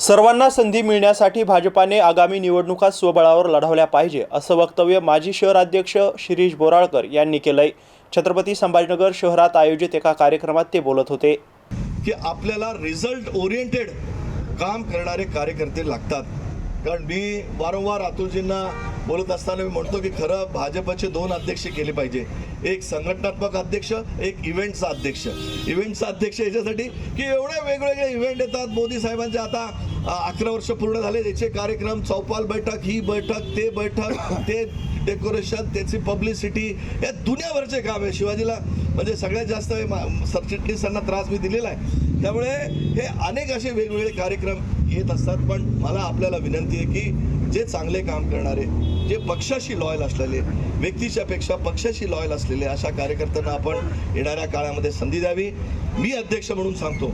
सर्वांना संधी मिळण्यासाठी भाजपाने आगामी निवडणुका स्वबळावर लढवल्या पाहिजे असं वक्तव्य माजी शहराध्यक्ष शिरीष बोराळकर यांनी केलंय. छत्रपती संभाजीनगर शहरात आयोजित एका कार्यक्रमात ते बोलत होते. की आपल्याला रिझल्ट ओरिएंटेड काम करणारे कार्यकर्ते लागतात. कारण मी वारंवार अतुलजींना बोलत असताना मी म्हणतो की खरं भाजपचे दोन अध्यक्ष केले पाहिजे. एक संघटनात्मक अध्यक्ष एक इव्हेंटचा अध्यक्ष. इव्हेंटचा अध्यक्ष याच्यासाठी की एवढे वेगवेगळे इव्हेंट येतात. मोदी साहेबांचे आता अकरा वर्ष पूर्ण झाले त्याचे कार्यक्रम चौपाल बैठक ही बैठक ते बैठक ते डेकोरेशन त्याची पब्लिसिटी हे दुनियाभरचे काम आहे. शिवाजीला म्हणजे सगळ्यात जास्त सरचिटणीसांना त्रास मी दिलेला आहे. त्यामुळे हे अनेक असे वेगवेगळे कार्यक्रम येत असतात पण मला आपल्याला विनंती आहे की जे चांगले काम करणारे जे पक्षाशी लॉयल असलेले व्यक्तीच्या पेक्षा पक्षाशी लॉयल असलेले अशा कार्यकर्त्यांना आपण येणाऱ्या काळामध्ये संधी द्यावी. मी अध्यक्ष म्हणून सांगतो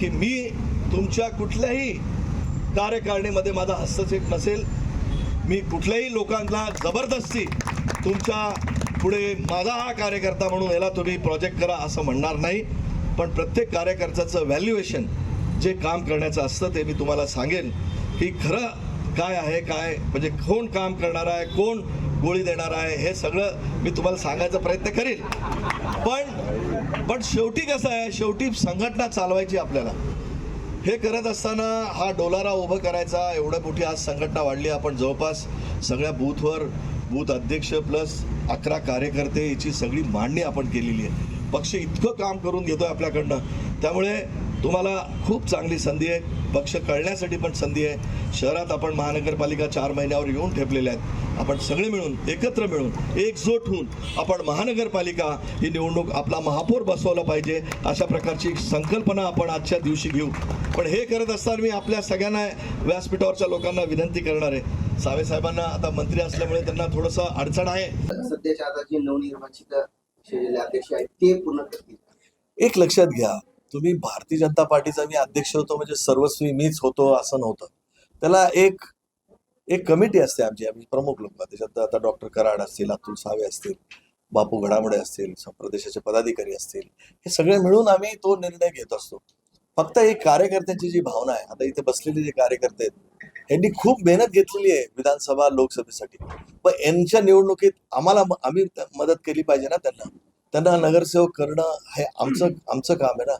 की मी तुमच्या कुठल्याही कार्यकारिणीमध्ये माझा हस्तक्षेप नसेल. मी कुठल्याही लोकांना जबरदस्ती तुमच्यापुढे माझा हा कार्यकर्ता म्हणून याला तुम्ही प्रोजेक्ट करा असं म्हणणार नाही. पण प्रत्येक कार्यकर्त्याचं व्हॅल्युएशन जे काम करण्याचं असतं ते मी तुम्हाला सांगेन की खरं काय आहे काय म्हणजे कोण काम करणार आहे कोण गोळी देणार आहे हे सगळं मी तुम्हाला सांगायचा प्रयत्न करेन. पण पण शेवटी कसं आहे शेवटी संघटना चालवायची आपल्याला. हे करत असताना हा डोलारा उभं करायचा एवढं मोठी आज संघटना वाढली. आपण जवळपास सगळ्या बूथवर बूथ अध्यक्ष प्लस अकरा कार्यकर्ते याची सगळी मांडणी आपण केलेली आहे. पक्ष इतकं काम करून घेतोय आपल्याकडनं. त्यामुळे तुम्हाला खूप चांगली संधी आहे. पक्ष कळण्यासाठी पण संधी आहे. शहरात आपण महानगरपालिका चार महिन्यावर येऊन ठेपलेल्या आहेत. आपण सगळे मिळून एकत्र मिळून एकजूट होऊन आपण महानगरपालिका ही निवडणूक आपला महापौर बसवला पाहिजे अशा प्रकारची संकल्पना आपण आजच्या दिवशी घेऊ. पण हे करत असताना मी आपल्या सगळ्यांना व्यासपीठावरच्या लोकांना विनंती करणार आहे. सावे साहेबांना आता मंत्री असल्यामुळे त्यांना थोडंसं अडचण आहे. सध्याच्या आता जे नवनिर्वाचित अध्यक्ष आहेत ते पूर्ण करतील. एक लक्षात घ्या तुम्ही भारतीय जनता पार्टीचा मी अध्यक्ष होतो म्हणजे सर्वस्वी मीच होतो असं नव्हतं. त्याला एक एक कमिटी असते आमची आम्ही प्रमुख लोक. त्याच्यात आता डॉक्टर कराड असतील अतुल सावे असतील बापू घडामोडे असतील प्रदेशाचे पदाधिकारी असतील हे सगळे मिळून आम्ही तो निर्णय घेत असतो. फक्त एक कार्यकर्त्यांची जी भावना आहे आता इथे बसलेले जे कार्यकर्ते आहेत यांनी खूप मेहनत घेतलेली आहे विधानसभा लोकसभेसाठी. पण यांच्या निवडणुकीत आम्हाला आम्ही मदत केली पाहिजे ना त्यांना. त्यांना नगरसेवक करणं हे आमचं आमचं काम आहे ना.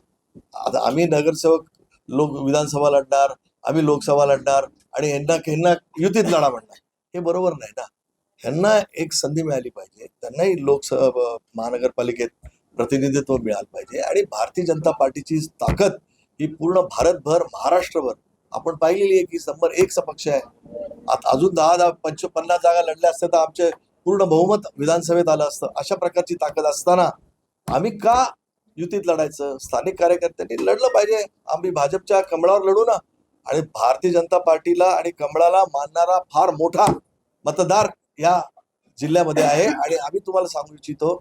आता आम्ही नगरसेवक लोक विधानसभा लढणार आम्ही लोकसभा लढणार आणि यांना ह्यांना युतीत लढा म्हणणार. हे बरोबर नाही ना. ह्यांना एक संधी मिळाली पाहिजे. त्यांनाही लोकसभा महानगरपालिकेत प्रतिनिधित्व मिळालं पाहिजे. आणि भारतीय जनता पार्टीची ताकद ही पूर्ण भारतभर महाराष्ट्रभर आपण पाहिलेली आहे की नंबर एकचा पक्ष आहे. आता अजून दहा दहा पंच पन्नास जागा लढल्या असत्या तर आमचे पूर्ण बहुमत विधानसभेत आलं असतं. अशा प्रकारची ताकद असताना आम्ही का युतीत लढायचं स्थानिक कार्यकर्त्यांनी लढलं पाहिजे. आम्ही भाजपच्या कमळावर लढू ना. आणि भारतीय जनता पार्टीला आणि कमळाला मानणारा फार मोठा मतदार या जिल्ह्यामध्ये आहे. आणि आम्ही तुम्हाला सांगू इच्छितो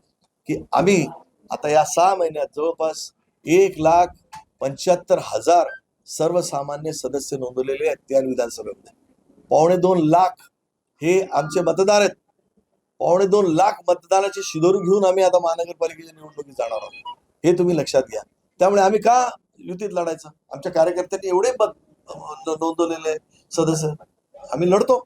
की आम्ही आता या सहा महिन्यात जवळपास एक लाख पंच्याहत्तर हजार सर्वसामान्य सदस्य नोंदवलेले आहेत त्या विधानसभेमध्ये. पावणे दोन लाख हे आमचे मतदार आहेत. पावणे दोन लाख मतदानाची शिदोरी घेऊन आम्ही आता महानगरपालिकेच्या निवडणुकीत जाणार आहोत. हे तुम्ही लक्षात घ्या. त्यामुळे आम्ही का युतीत लढायचं? आमच्या कार्यकर्त्यांनी एवढे नोंदवलेले सदस्य. आम्ही लढतो.